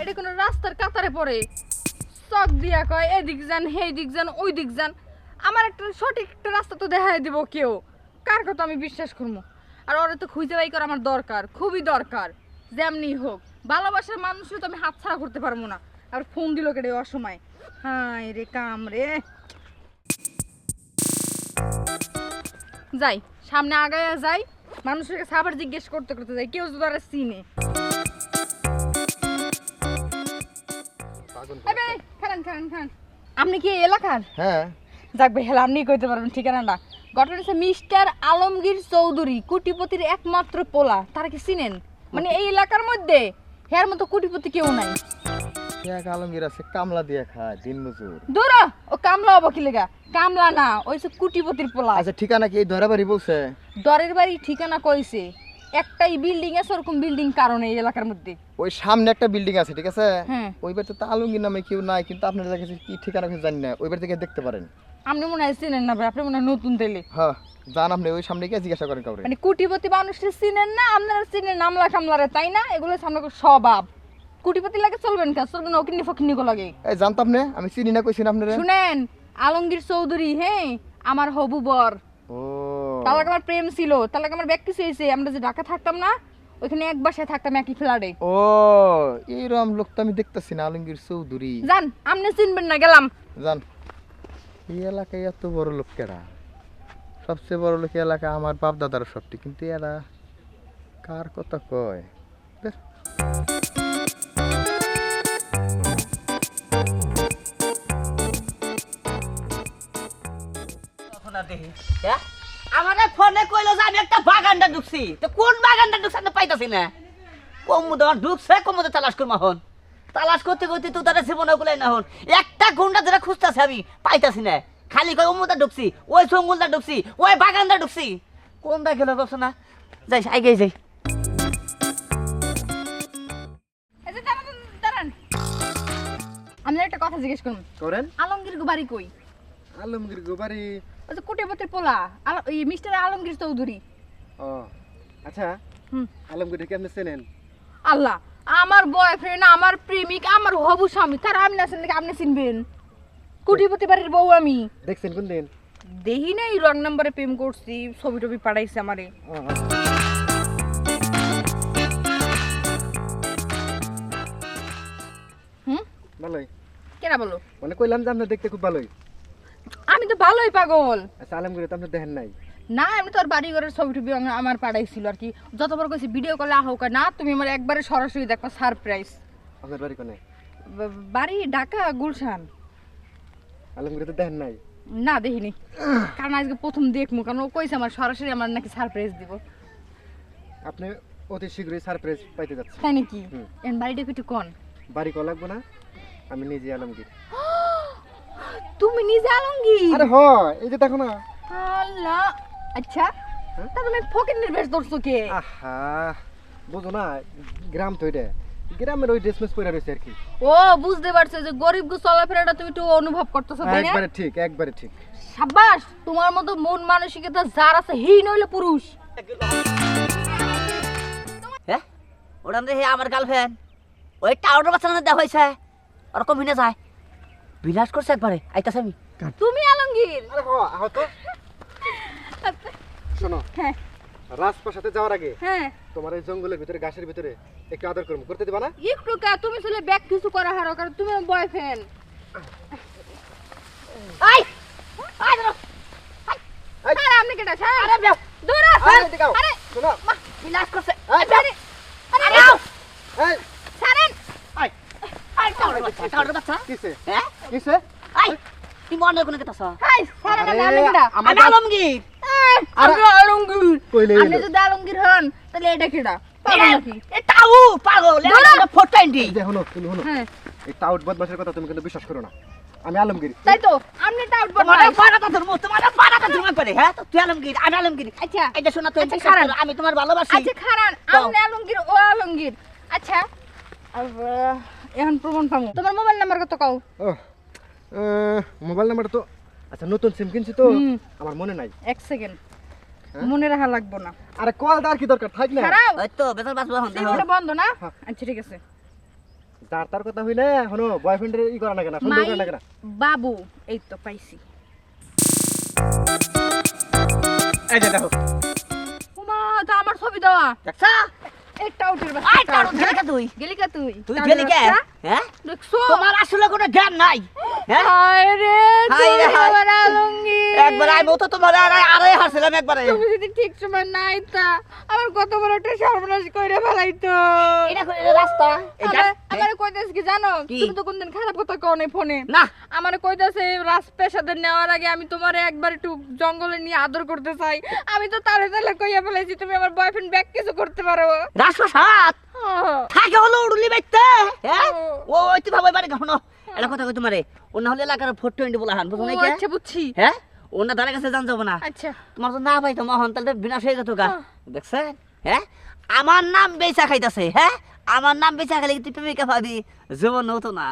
এটা কোনো রাস্তার কাতারে পড়ে। চক দিয়া কয়, এদিক যান সেই দিক যান ওই দিক যান। আমার একটা সঠিক একটা রাস্তা তো দেখাই দিব কেউ। কার কথা আমি বিশ্বাস করব? আর ওরা তো খুঁজে বাই করা আমার দরকার, খুবই দরকার। যেমনি হোক, ভালোবাসার মানুষও তো আমি হাতছাড়া করতে পারব না। আর ফোন দিল কেটে অসময়। হাই রে কাম রে। যাই, সামনে আগায় যাই। মানুষের কাছে আবার জিজ্ঞেস করতে করতে যাই কেউ যদি তারা চিনে। আপনি কি এই এলাকার? হ্যাঁ। যাক ভাই হেলা আপনি কইতে পারবেন ঠিকানাটা। ঘটনা হচ্ছে মিস্টার আলমগীর চৌধুরী কুটিপতির একমাত্র পোলা। তারা কি চিনেন? মানে এই এলাকার মধ্যে হের মতো কুটিপতি কেউ নাই। এক আলমগীর আছে কামলা দিয়ে খায় দিন মজুর দূর কামলা হব কি লেগা? কামলা না ওই যে কুটিপতির পোলা। আচ্ছা ঠিকানা কি এই ধরাবাড়ি বলছে? দরের বাড়ি ঠিকানা কইছে একটাই বিল্ডিং আছে ওরকম বিল্ডিং কারণে এই এলাকার মধ্যে। ওই সামনে একটা বিল্ডিং আছে ঠিক আছে? হ্যাঁ। ওই বাড়িতে তো আলমগীর নামে কেউ নাই কিন্তু আপনার কাছে কি ঠিকানা কিছু জানি না ওই বাড়ি থেকে দেখতে পারেন। আপনি মনে হয় চিনেন না ভাই আপনি মনে হয় নতুন তেলে হ্যাঁ যান আপনি ওই সামনে গিয়ে জিজ্ঞাসা করেন কাউরে। মানে কুটিপতি মানুষের চিনেন না আপনারা চিনেন নামলা কামলারে তাই না? এগুলো সামনে স্বভাব। কুটিপতি লাগে চলবেন কা চলবেন অকিনি ফকিনি গো লাগে। এই জানতাম না আমি চিনি না কইছি না আপনারা। শুনেন আলমগীর চৌধুরী হ্যাঁ আমার হবু বর। ও। তার লাগে আমার প্রেম ছিল তার লাগে আমার ব্যক্তি হয়েছে আমরা যে ঢাকা থাকতাম না ওইখানে এক বাসায় থাকতাম একই ফ্ল্যাটে। ও এইরকম লোক তো আমি দেখতেছি না আলমগীর চৌধুরী। জান আপনি চিনবেন না গেলাম। জান এই এলাকায় এত বড় লোক কেডা সবচেয়ে বড় লোক এলাকা আমার বাপ দাদার সবটি কিন্তু এরা কার কথা কয়? দেখি হ্যাঁ আমারে ফোনে কইলো যে আমি একটা বাগানটা ঢুকছি। তো কোন বাগানটা ঢুকছে আমি পাইতাছি না। কমুদ ঢুকছে কমুদে তালাশ করব হন। তালাশ করতে করতে তুই তারা জীবনে গুলাই না হন। একটা গুন্ডা ধরে খুঁজতেছে আমি পাইতাছি না। খালি কই অমুদা ঢুকছি ওই সঙ্গুলটা ঢুকছি ওই বাগানটা ঢুকছি। কোনটা গেল বলছো না যাই আগে যাই। আমি একটা কথা জিজ্ঞেস করুন করেন। আলমগীর গো বাড়ি কই? আলমগীর গোবারি ওই যে কুটিপতির পোলা ওই মিস্টার আলমগীর চৌধুরী। ও আচ্ছা হুম। আলমগীর কি আপনি চেনেন? আল্লাহ আমার বয়ফ্রেন্ড আমার প্রেমিক আমার হবু স্বামী তার আমি না চিনলে আপনি চিনবেন। কুটিপতি বাড়ির বউ আমি। দেখছেন কোন দিন? দেখি নাই রং নাম্বারে প্রেম করছি ছবি টবি পাঠাইছে আমারে। হুম? ভালোই। কেনা বলো? মানে কইলাম যে আপনি দেখতে খুব ভালোই। ভালোই পাগল। আচ্ছা আলমগীর তো আপনি দেখেন নাই? না আমি তোর বাড়ি ঘরের ছবি টবি আম- আমার পাঠাইছিল আর কি। যতবার কইছি ভিডিও কলে আহোক না তুমি আমার একবারে সরাসরি দেখবা সারপ্রাইজ আপনার বাড়ি কোনে? বাড়ি ঢাকা গুলশান। আলমগীর তো দেখেন নাই? না দেখিনি। কারণ আজকে প্রথম দেখব কারণ ও কইছে আমার সরাসরি আমার নাকি সারপ্রাইজ দিব। আপনি অতি শীঘ্রই সারপ্রাইজ পাইতে যাচ্ছেন। তাই নাকি। এন বাড়িটা একটু কন। বাড়ি কল লাগবো না? আমি নিজে আলমগীর। তুমি নিজে আলমগীর? আরে হ এই যে দেখো না। আল্লাহ। আচ্ছা হ্যাঁ? তা তুমি ফকির নির্বেশ ধরছো কে? আহা বুঝো না গ্রাম তো এটা। গ্রামের ওই ড্রেস মেস পরে রয়েছে আর কি। ও বুঝতে পারছ যে গরিব গো চলাফেরাটা তুমি একটু অনুভব করতেছো তাই না? একবারে ঠিক একবারে ঠিক। সাব্বাস তোমার মতো মন মানসিকতা যার আছে হেই নইলে পুরুষ। হ্যাঁ ওটা আমাদের হে আমার গার্লফ্রেন্ড ওই টাউনের বাচ্চা না দেখা হয়েছে ওরকম ভিনে যায়। বিলাস করছে একবারে আইতাছে আমি। তুমি আলমগীর। আরে হ আহ তো শোনো হ্যাঁ। রাজপ্রাসাদে যাওয়ার আগে হ্যাঁ। তোমার এই জঙ্গলের ভিতরে গাছের ভিতরে একটু আদর করব করতে দিবা না? একটু কা তুমি ছেলে ব্যাগ কিছু করা হারো কারণ তুমি বয়ফ্রেন্ড আই! আই ধরো। আরে আপনি কেটা আরে দূর আরে আরে শোনো। বিলাস করছে এই, আরে আরে আরে আও এই ছাড়েন আই আই টাউনের বাচ্চা টাউনের বাচ্চা কিসে? হ্যাঁ? কিসে? আই তুই মনে কোনে কেতাছ হাই ছাড়েন আরে, আপনি কেটা আমি আলমগীর। আলমগীর। কইলে আপনি যদি আলমগীর হন তাহলে এটা হ্যাঁ। না। আমি আলমগীর। তাই তো আপনি টাউট করে হ্যাঁ? তুই আলমগীর আমি আলমগীর। আচ্ছা যে শোনা আচ্ছা, আমি তোমার ভালোবাসি। আচ্ছা খারান কও। আপনি আলমগীর ও আলমগীর। আচ্ছা। এখন প্রমাণ পাবো তোমার মোবাইল নাম্বার কত কও? মোবাইল নাম্বার তো আচ্ছা নতুন সিম কিনছি তো আমার মনে নাই। এক সেকেন্ড মনে রাখা লাগবো না। আরে কল তার কি দরকার? থাক না। ওই তো বেতন দেখো। সিমটা বন্ধ। না? হ্যাঁ। আচ্ছা ঠিক আছে। যার তার কথা হইলে হনো বয়ফ্রেন্ডের ই করা না কেন সন্দেহ মাই করা না। কেন বাবু এই তো পাইছি। এই যে দেখো। উমা তা আমার ছবি দেওয়া। দেখছা? আই টাড়ো গেলি কা তুই? গেলি কা তুই? তুই গেলি কে? হ্যাঁ? দেখছ? তোমার আসলে কোনো জ্ঞান নাই। হ্যাঁ? হায় রে হায় হায়। আমার আলঙ্গি একবার আইবো তো তোমার আর আরে হাসছিলাম একবারে। তুমি যদি ঠিক সময় নাই তা আমার কত বড় একটা সর্বনাশ কইরে ফেলাইতো। এটা করে রাস্তা? আমার আমার কইতাছ কি জানো? তুমি তো কোনদিন খারাপ কথা কও নাই ফোনে। না। আমার কইতাছে রাজ পেশাদের নেওয়ার আগে আমি তোমার একবার একটু জঙ্গলে নিয়ে আদর করতে চাই। আমি তো তালে তালে কইয়া ফেলেছি তুমি আমার বয়ফ্রেন্ড ব্যাক কিছু করতে পারো। রাজপ্রসাদ? হ্যাঁ। থাকে হলো উড়ুলি বাইতে হ্যাঁ? ও। তুই ভাবে শোনো। এটা কথা কই তোমারে ও না হলে এলাকার ফোর টোয়েন্টি বলা হান বুঝো ও নাই কে? আচ্ছা বুঝছি। হ্যাঁ? ও না তার কাছে জান যাব না। আচ্ছা। তোমার তো না ভাই তো হন তাহলে বিনাশ হয়ে গেত গা। দেখছেন? হ্যাঁ? আমার নাম বেচা খাইতাছে হ্যাঁ? আমার নাম বেচা খাইলে তুই প্রেমিকা ভাবি? জীবন হতো না।